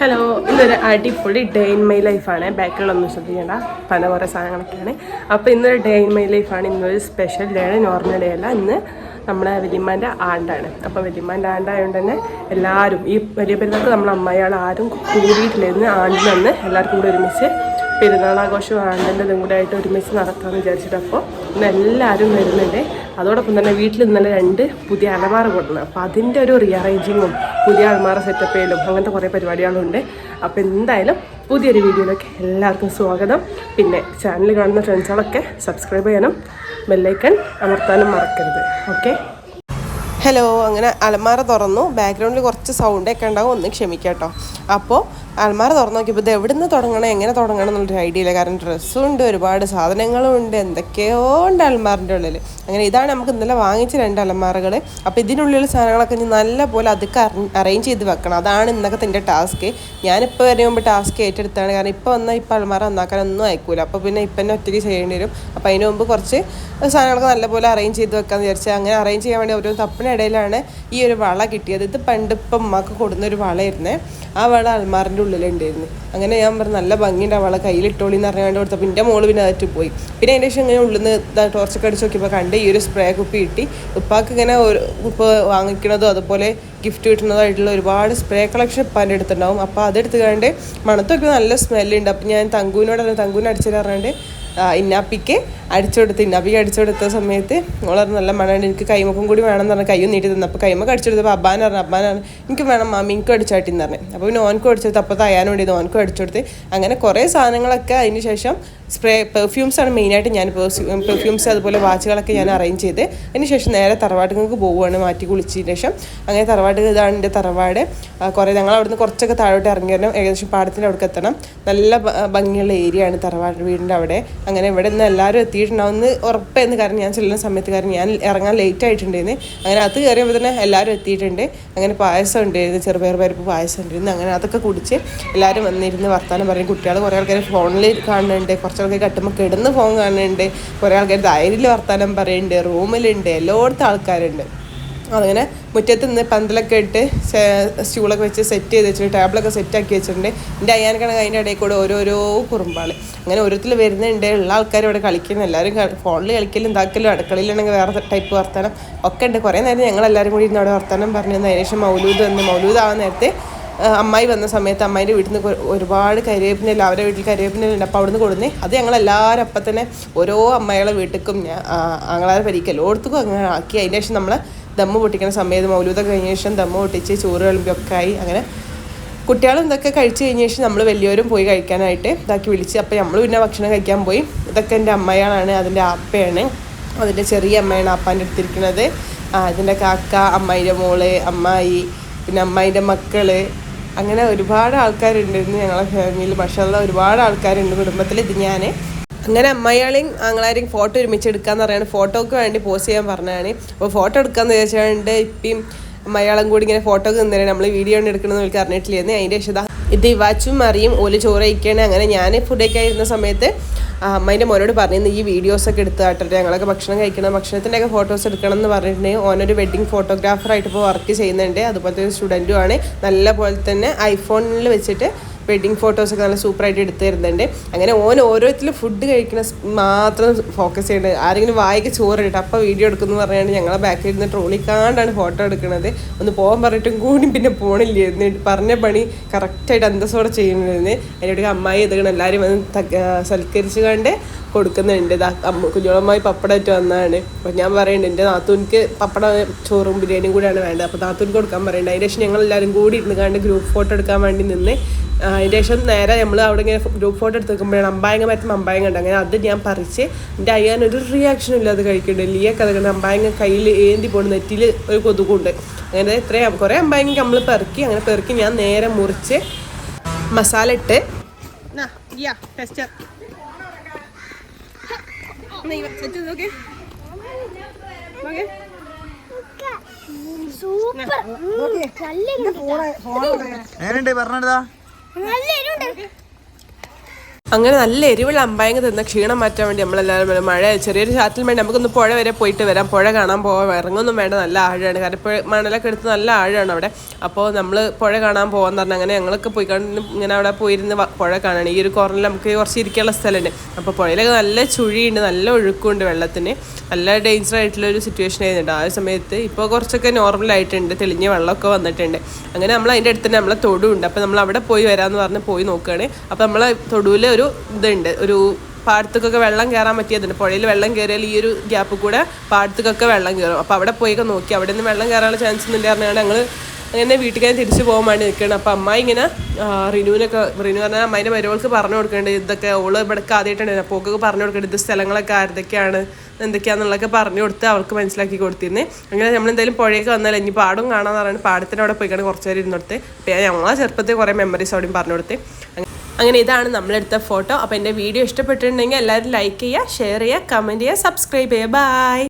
Hello ഇന്നൊരു അടിപൊളി day in my ലൈഫാണ് ബാക്കിലൊന്നും ശ്രദ്ധിക്കേണ്ട. പല കുറേ സാധനങ്ങളൊക്കെയാണ്. അപ്പോൾ ഇന്നൊരു ഡേ ഇൻ മൈ ലൈഫാണ് ഇന്നൊരു സ്പെഷ്യൽ ഡേ ആണ്. നോർമൽ ഡേ അല്ല. ഇന്ന് നമ്മളെ വലിയമ്മാന്റെ ആണ്ടാണ്. അപ്പോൾ വലിയമ്മാന്റെ ആണ്ടായതുകൊണ്ട് തന്നെ എല്ലാവരും ഈ വലിയ പെരുന്നാൾക്ക് നമ്മുടെ അമ്മയാൾ ആരും കൂടിയിട്ടില്ലായിരുന്നു ആണ്ടിൽ നിന്ന് എല്ലാവർക്കും കൂടി ഒരുമിച്ച് പെരുന്നാളാഘോഷവും ആണ്ടിന്റെ ഇതും കൂടെ ആയിട്ട് ഒരുമിച്ച് നടത്താമെന്ന് വിചാരിച്ചിട്ട് അപ്പോൾ ഇന്ന് എല്ലാവരും വരുന്നുണ്ട്. അതോടൊപ്പം തന്നെ വീട്ടിൽ ഇന്നലെ രണ്ട് പുതിയ അലമാറ കൊണ്ടുവന്നു അപ്പോൾ അതിന്റെ ഒരു റീഅറേഞ്ചിങ്ങും പുതിയ അലമാറ സെറ്റപ്പ് ചെയ്യലും അങ്ങനത്തെ കുറേ പരിപാടികളുണ്ട്. അപ്പോൾ എന്തായാലും പുതിയൊരു വീഡിയോയിലേക്ക് എല്ലാവർക്കും സ്വാഗതം. പിന്നെ ചാനൽ കാണുന്ന ഫ്രണ്ട്സുകളൊക്കെ സബ്സ്ക്രൈബ് ചെയ്യാനും ബെല്ലൈക്കൺ അമർത്താനും മറക്കരുത്. ഓക്കെ ഹലോ അങ്ങനെ അലമാര തുറന്നു. ബാക്ക്ഗ്രൗണ്ടിൽ കുറച്ച് സൗണ്ടൊക്കെ ഉണ്ടാവും. ഒന്ന് ക്ഷമിക്കാട്ടോ അപ്പോൾ അലമാര തുറന്നു നോക്കിയപ്പോൾ ഇത് എവിടെ നിന്ന് തുടങ്ങണം എങ്ങനെ തുടങ്ങണം എന്നുള്ളൊരു ഐഡിയ ഇല്ല. കാരണം ഡ്രസ്സും ഉണ്ട് ഒരുപാട് സാധനങ്ങളും ഉണ്ട്. എന്തൊക്കെയോ ഉണ്ട് അലമാറിന്റെ ഉള്ളിൽ അങ്ങനെ ഇതാണ് നമുക്ക് ഇന്നലെ വാങ്ങിച്ച രണ്ട് അലമാറകൾ അപ്പോൾ ഇതിനുള്ളിലുള്ള സാധനങ്ങളൊക്കെ ഇനി നല്ല പോലെ അതൊക്കെ അറേഞ്ച് ചെയ്ത് വെക്കണം. അതാണ് ഇന്നത്തെ എന്റെ ടാസ്ക് ഞാനിപ്പോൾ വരെ മുമ്പ് ടാസ്ക് ഏറ്റെടുത്താണ്. കാരണം ഇപ്പോൾ വന്നാൽ ഇപ്പോൾ അലമാര നന്നാക്കാനൊന്നും അയക്കൂല. അപ്പോൾ പിന്നെ ഇപ്പം തന്നെ ഒറ്റയ്ക്ക് ചെയ്യേണ്ടി വരും. അപ്പോൾ അതിന് മുമ്പ് കുറച്ച് സാധനങ്ങളൊക്കെ നല്ലപോലെ അറേഞ്ച് ചെയ്ത് വെക്കാമെന്ന് വിചാരിച്ചാൽ അങ്ങനെ അറേഞ്ച് ചെയ്യാൻ വേണ്ടി ഒരു തപ്പിനിടയിലാണ് ഈ ഒരു വള കിട്ടിയത്. ഇത് പണ്ട് ഇപ്പം ഉമ്മക്ക് കൊടുന്ന ഒരു വളയായിരുന്നേ. ആ വള അൽമാറിന്റെ ഉള്ളിലുണ്ടായിരുന്നു അങ്ങനെ ഞാൻ പറഞ്ഞു നല്ല ഭംഗിയുണ്ട് ആ വള കയ്യിലിട്ടോളി എന്ന് അറിയാണ്ട് കൊടുത്തപ്പോൾ എന്റെ മോൾ പിന്നെ അതിട്ട് പോയി. പിന്നെ അതിന്റെ ശേഷം ഇങ്ങനെ ഉള്ളിൽ നിന്ന് ടോർച്ചൊക്കെ അടിച്ച് നോക്കിയപ്പോൾ കണ്ട് ഈ ഒരു സ്പ്രേ കുപ്പി കിട്ടി. ഉപ്പാക്ക് ഇങ്ങനെ ഒരു ഇപ്പോൾ വാങ്ങിക്കണതോ അതുപോലെ ഗിഫ്റ്റ് കിട്ടുന്നതായിട്ടുള്ള ഒരുപാട് സ്പ്രേ കളക്ഷൻ ഉപ്പാന്റെ അടുത്തുണ്ടാവും. അപ്പോൾ അതെടുത്ത് കണ്ട് മണത്തൊക്കെ നല്ല സ്മെല്ലുണ്ട് അപ്പോൾ ഞാൻ തങ്കുവിനോട് തങ്കുവിനെ അടിച്ചു പറഞ്ഞിട്ട് ഇന്നാപ്പിക്ക് അടിച്ചു കൊടുത്ത് ഇന്നാപ്പിക്ക് അടിച്ചു സമയത്ത് ഓളർ നല്ല മണമുണ്ട് എനിക്ക് കൈമക്കും കൂടി വേണം എന്ന് പറഞ്ഞാൽ കയ്യും നീട്ടി തന്നു. അപ്പോൾ കൈമക്ക് അടിച്ചു അബ്ബാൻ പറഞ്ഞു അബ്ബാൻ പറഞ്ഞു എനിക്ക് വേണം മാമി എനിക്കും അടിച്ചാട്ടിന്ന് പറഞ്ഞു. അപ്പോൾ പിന്നെ ഓനക്കും അടിച്ചെടുത്ത് അപ്പോൾ തയ്യാൻ വേണ്ടി ഓനക്കും അടിച്ചു കൊടുത്ത് അങ്ങനെ കുറേ സാധനങ്ങളൊക്കെ അതിന് ശേഷം സ്പ്രേ പെർഫ്യൂംസാണ് മെയിനായിട്ട് ഞാൻ പെർഫ്യൂംസ് അതുപോലെ വാച്ചുകളൊക്കെ ഞാൻ അറേഞ്ച് ചെയ്ത് അതിന് ശേഷം നേരെ തറവാട്ടുകൾക്ക് പോവുകയാണ് മാറ്റി കുളിച്ചതിന് ശേഷം. അങ്ങനെ തറവാട് ഇതാണ് എന്റെ തറവാട്. കുറേ ഞങ്ങൾ അവിടുന്ന് കുറച്ചൊക്കെ താഴോട്ട് ഇറങ്ങി വരണം. ഏകദേശം പാടത്തിന്റെ അവിടേക്ക് എത്തണം. നല്ല ഭംഗിയുള്ള ഏരിയ ആണ് തറവാട് വീടിന്റെ അവിടെ. അങ്ങനെ ഇവിടെ നിന്ന് എല്ലാവരും എത്തിയിട്ടുണ്ടാവുമെന്ന് ഉറപ്പായിരുന്നു. കാരണം ഞാൻ ചെല്ലുന്ന സമയത്ത് കാരണം ഞാൻ ഇറങ്ങാൻ ലേറ്റ് ആയിട്ടുണ്ടായിരുന്നു. അങ്ങനെ അത് കയറിയപ്പോൾ തന്നെ എല്ലാവരും എത്തിയിട്ടുണ്ട്. അങ്ങനെ പായസം ഉണ്ടായിരുന്നു. ചെറുപയർ പരിപ്പ് പായസം ഉണ്ടായിരുന്നു. അങ്ങനെ അതൊക്കെ കുടിച്ച് എല്ലാവരും വന്നിരുന്ന് വർത്തമാനം പറയും കുട്ടികൾ കുറേ ആൾക്കാർ ഫോണിൽ കാണുന്നുണ്ട്. കുറച്ച് ആൾക്കാർ കട്ടുമ്പോൾ കിടന്ന് ഫോൺ കാണുന്നുണ്ട്. കുറേ ആൾക്കാർ ധൈര്യത്തിൽ വർത്തമാനം പറയുന്നുണ്ട് റൂമിലുണ്ട് എല്ലായിടത്തും ആൾക്കാരുണ്ട്. അതങ്ങനെ മുറ്റത്ത് നിന്ന് പന്തലൊക്കെ ഇട്ട് സ്റ്റൂളൊക്കെ വെച്ച് സെറ്റ് ചെയ്ത് വെച്ചിട്ട് ടേബിളൊക്കെ സെറ്റാക്കി വെച്ചിട്ടുണ്ട്. എന്റെ അയ്യാനക്കണക്ക് അതിന്റെ ഇടയിൽ കൂടെ ഓരോരോ കുറുമ്പാൾ അങ്ങനെ ഓരോരുത്തർ വരുന്നുണ്ട്. ഉള്ള ആൾക്കാർ ഇവിടെ കളിക്കുന്നു. എല്ലാവരും ഫോണിൽ കളിക്കലും ഇതാക്കലും അടുക്കളയിലാണെങ്കിൽ വേറെ ടൈപ്പ് വർത്തമാനം ഒക്കെ ഉണ്ട്. കുറേ നേരം ഞങ്ങൾ എല്ലാവരും കൂടി ഇരുന്ന് അവിടെ വർത്തമാനം പറഞ്ഞു അതിന് ശേഷം മൗലൂദ് വന്ന് മൗലൂദ് ആവാൻ നേരത്തെ അമ്മായി വന്ന സമയത്ത് അമ്മായിന്റെ വീട്ടിൽ നിന്ന് ഒരുപാട് കരിവേപ്പിനില്ല അവരുടെ വീട്ടിൽ കരിവേപ്പിനുണ്ട് അപ്പോൾ അവിടുന്ന് കൊടുന്നേ അത് ഞങ്ങൾ എല്ലാവരും അപ്പം തന്നെ ഓരോ അമ്മയുടെ വീട്ടിലും ഞാൻ ആങ്ങളാരെ ഓടത്തുക്കും അങ്ങനെ ആക്കി. അതിന് ശേഷം നമ്മൾ ദമ്മ് പൊട്ടിക്കുന്ന സമയത്ത് മൗലൂത കഴിഞ്ഞ ശേഷം ദമ്മ് പൊട്ടിച്ച് ചോറ് കളിമ്പൊക്കെ ആയി അങ്ങനെ കുട്ടികളും ഇതൊക്കെ കഴിച്ചു കഴിഞ്ഞ ശേഷം നമ്മൾ വലിയവരും പോയി കഴിക്കാനായിട്ട് ഇതാക്കി വിളിച്ച് അപ്പോൾ നമ്മൾ പിന്നെ ഭക്ഷണം കഴിക്കാൻ പോയി. ഇതൊക്കെ എന്റെ അമ്മയാണ് അതിന്റെ ആപ്പയാണ്. അതിന്റെ ചെറിയ അമ്മയാണ് ആപ്പാന്റെ അടുത്തിരിക്കുന്നത് ആ ഇതിന്റെ കാക്ക അമ്മായിന്റെ മോൾ അമ്മായി പിന്നെ അമ്മായിന്റെ മക്കൾ. അങ്ങനെ ഒരുപാട് ആൾക്കാരുണ്ടായിരുന്നു ഞങ്ങളെ ഫാമിലിയിൽ മഷാല ഒരുപാട് ആൾക്കാരുണ്ട് കുടുംബത്തിൽ ഇത് ഞാൻ അങ്ങനെ അമ്മയാളെയും ആങ്ങളാരെയും ഫോട്ടോ ഒരുമിച്ച് എടുക്കാന്ന് ഫോട്ടോക്ക് വേണ്ടി പോസ്റ്റ് ചെയ്യാൻ പറഞ്ഞാണ് അപ്പോൾ ഫോട്ടോ എടുക്കാന്ന് വിചാരിച്ചാണ്ട് ഇപ്പം മലയാളം കൂടി ഇങ്ങനെ ഫോട്ടോ നിന്നേരം നമ്മൾ വീഡിയോ കൊണ്ട് എടുക്കണമെന്ന് എനിക്ക് അറിഞ്ഞിട്ടില്ലായിരുന്നു അതിന്റെ ശേഷം ഇത് ഇവാച്ചും അറിയും ഓൽ ചോറ് കഴിക്കുകയാണ് അങ്ങനെ ഞാൻ ഫുഡൊക്കെ ആയിരുന്ന സമയത്ത് അമ്മേന്റെ മോനോട് പറഞ്ഞിരുന്നു ഈ വീഡിയോസൊക്കെ എടുത്ത് കാട്ടട്ടെ ഞങ്ങളൊക്കെ ഭക്ഷണം കഴിക്കണം. ഭക്ഷണത്തിന്റെയൊക്കെ ഫോട്ടോസ് എടുക്കണം എന്ന് പറഞ്ഞിട്ടുണ്ടെങ്കിൽ ഓനൊരു വെഡ്ഡിങ് ഫോട്ടോഗ്രാഫറായിട്ട് ഇപ്പോൾ വർക്ക് ചെയ്യുന്നുണ്ട്. അതുപോലത്തെ ഒരു സ്റ്റുഡന്റുമാണ് നല്ല പോലെ തന്നെ ഐഫോണിൽ വെച്ചിട്ട് വെഡ്ഡിങ് ഫോട്ടോസൊക്കെ നല്ല സൂപ്പറായിട്ട് എടുത്തു തരുന്നുണ്ട്. അങ്ങനെ ഓൻ ഓരോരുത്തരും ഫുഡ് കഴിക്കുന്ന മാത്രം ഫോക്കസ് ചെയ്യുന്നത് ആരെങ്കിലും വായിക്ക് ചോറ് ഇട്ട് അപ്പോൾ വീഡിയോ എടുക്കുന്നു പറഞ്ഞാണ് ഞങ്ങളെ ബാക്കിൽ ഇരുന്ന് ട്രോളിക്കാണ്ടാണ് ഫോട്ടോ എടുക്കുന്നത് ഒന്ന് പോകാൻ പറഞ്ഞിട്ടും കൂടി പിന്നെ പോണില്ലായിരുന്നു പറഞ്ഞ പണി കറക്റ്റായിട്ട് അന്തസ്സോടെ ചെയ്യുന്നതിന് അതിനോട് അമ്മായി എതുകണം എല്ലാവരും വന്ന് സൽക്കരിച്ച് കണ്ട് കൊടുക്കുന്നുണ്ട്. കുഞ്ഞോളമ്മായി പപ്പടമായിട്ട് വന്നതാണ് അപ്പോൾ ഞാൻ പറയുന്നുണ്ട് എന്റെ നാത്തൂനിക്ക് പപ്പട ചോറും ബിരിയാണിയും കൂടിയാണ് വേണ്ടത്. അപ്പോൾ നാത്തൂനിക്ക് കൊടുക്കാൻ പറയുന്നുണ്ട് അതിന് ശേഷം ഞങ്ങൾ എല്ലാവരും കൂടി ഇരുന്ന് കണ്ട് ഗ്രൂപ്പ് ഫോട്ടോ എടുക്കാൻ വേണ്ടി നിന്ന് അതിന് ശേഷം നേരെ നമ്മൾ അവിടെ ഇങ്ങനെ ഗ്രൂപ്പ് ഫോട്ടോ എടുത്ത് വെക്കുമ്പോഴാണ് അമ്പായങ്ങ മറ്റും അമ്പായങ്ങ ഉണ്ട് അങ്ങനെ അത് ഞാൻ പറിച്ച് എന്റെ അയ്യാൻ ഒരു റിയാക്ഷനും ഇല്ലാതെ കഴിക്കുന്നുണ്ട് ലിയ അതുകൊണ്ട് അമ്പായങ്ങ കയ്യിൽ ഏന്തി പോകുന്ന നെറ്റിയിൽ ഒരു കൊതുകുണ്ട്. അങ്ങനെ ഇത്രയും കുറേ അമ്പായങ്ങ നമ്മൾ പെറുക്കി അങ്ങനെ പെറുക്കി ഞാൻ നേരെ മുറിച്ച് മസാല ഇട്ട് സൂപ്പർ. എങ്ങനെയുണ്ട് നല്ല എരിവുണ്ട്. അങ്ങനെ നല്ല എരിവുള്ള അമ്പായങ്ങ് തന്ന ക്ഷീണം മാറ്റാൻ വേണ്ടി നമ്മളെല്ലാവരും മഴ ചെറിയൊരു ചാറ്റിൽ വേണ്ടി നമുക്കൊന്ന് പുഴ വരെ പോയിട്ട് വരാം. പുഴ കാണാൻ പോവാം. ഇറങ്ങൊന്നും വേണ്ട നല്ല ആഴമാണ്. കാരണം ഇപ്പോൾ മണലൊക്കെ എടുത്ത് നല്ല ആഴമാണ് അവിടെ. അപ്പോൾ നമ്മൾ പുഴ കാണാൻ പോകാമെന്ന് പറഞ്ഞാൽ അങ്ങനെ ഞങ്ങളൊക്കെ പോയി കണ്ട് ഇങ്ങനെ അവിടെ പോയിരുന്ന് പുഴ കാണാണ്. ഈ ഒരു കോർണറിൽ നമുക്ക് കുറച്ച് ഇരിക്കാനുള്ള സ്ഥലമുണ്ട്. അപ്പോൾ പുഴയിലൊക്കെ നല്ല ചുഴിയുണ്ട് നല്ല ഒഴുക്കുണ്ട് വെള്ളത്തിന്. നല്ല ഡേഞ്ചർ ആയിട്ടുള്ള ഒരു സിറ്റുവേഷൻ ആയിരുന്നുണ്ട് ആ സമയത്ത് ഇപ്പോൾ കുറച്ചൊക്കെ നോർമൽ ആയിട്ടുണ്ട്. തെളിഞ്ഞ വെള്ളമൊക്കെ വന്നിട്ടുണ്ട്. അങ്ങനെ നമ്മൾ അതിന്റെ അടുത്ത് തന്നെ നമ്മളെ തൊടുണ്ട്. അപ്പോൾ നമ്മൾ അവിടെ പോയി വരാമെന്ന് പറഞ്ഞ് പോയി നോക്കുകയാണ് അപ്പോൾ നമ്മളെ തൊടുവിൽ ഒരു ഇതുണ്ട്. ഒരു പാടത്തേക്കൊക്കെ വെള്ളം കയറാൻ പറ്റിയതുണ്ട്. പുഴയിൽ വെള്ളം കയറിയാൽ ഈ ഒരു ഗ്യാപ്പ് കൂടെ പാടത്തേക്കൊക്കെ വെള്ളം കയറും അപ്പോൾ അവിടെ പോയൊക്കെ നോക്കി. അവിടെ നിന്ന് വെള്ളം കയറാനുള്ള ചാൻസ് ഒന്നും പറഞ്ഞാൽ ഞങ്ങൾ അങ്ങനെ വീട്ടിലേക്ക് തിരിച്ചു പോകാൻ വേണ്ടി അപ്പോൾ അമ്മ ഇങ്ങനെ റിനുവിനൊക്കെ റിനു പറഞ്ഞാൽ അമ്മേന്റെ മരുവൾക്ക് പറഞ്ഞു കൊടുക്കേണ്ടത് ഇതൊക്കെ. ഓൾ ഇവിടെ ആദ്യമായിട്ടാണ് അപ്പോൾ ഒക്കെ പറഞ്ഞു കൊടുക്കേണ്ടത് ഇത് സ്ഥലങ്ങളൊക്കെ ആരുതൊക്കെയാണ് എന്തൊക്കെയാണെന്നുള്ളതൊക്കെ പറഞ്ഞു കൊടുത്ത് അവർക്ക് മനസ്സിലാക്കി കൊടുത്തിരുന്നു. അങ്ങനെ നമ്മൾ എന്തായാലും പുഴയൊക്കെ വന്നാൽ ഇനി പാടും പറയുന്നത് പാടത്തിന്റെ അവിടെ പോയിക്കാണ് കുറച്ച് നേരം ഇരുന്നിടത്ത് അപ്പോൾ ഞങ്ങളെ ചെറുപ്പത്തിൽ കുറേ മെമ്മറീസ് അവിടെയും പറഞ്ഞു കൊടുത്ത്. അങ്ങനെ ഇതാണ് നമ്മളെടുത്ത ഫോട്ടോ. അപ്പോൾ എന്റെ വീഡിയോ ഇഷ്ടപ്പെട്ടിട്ടുണ്ടെങ്കിൽ എല്ലാവരും ലൈക്ക് ചെയ്യുക ഷെയർ ചെയ്യുക കമന്റ് ചെയ്യുക സബ്സ്ക്രൈബ് ചെയ്യുക. ബൈ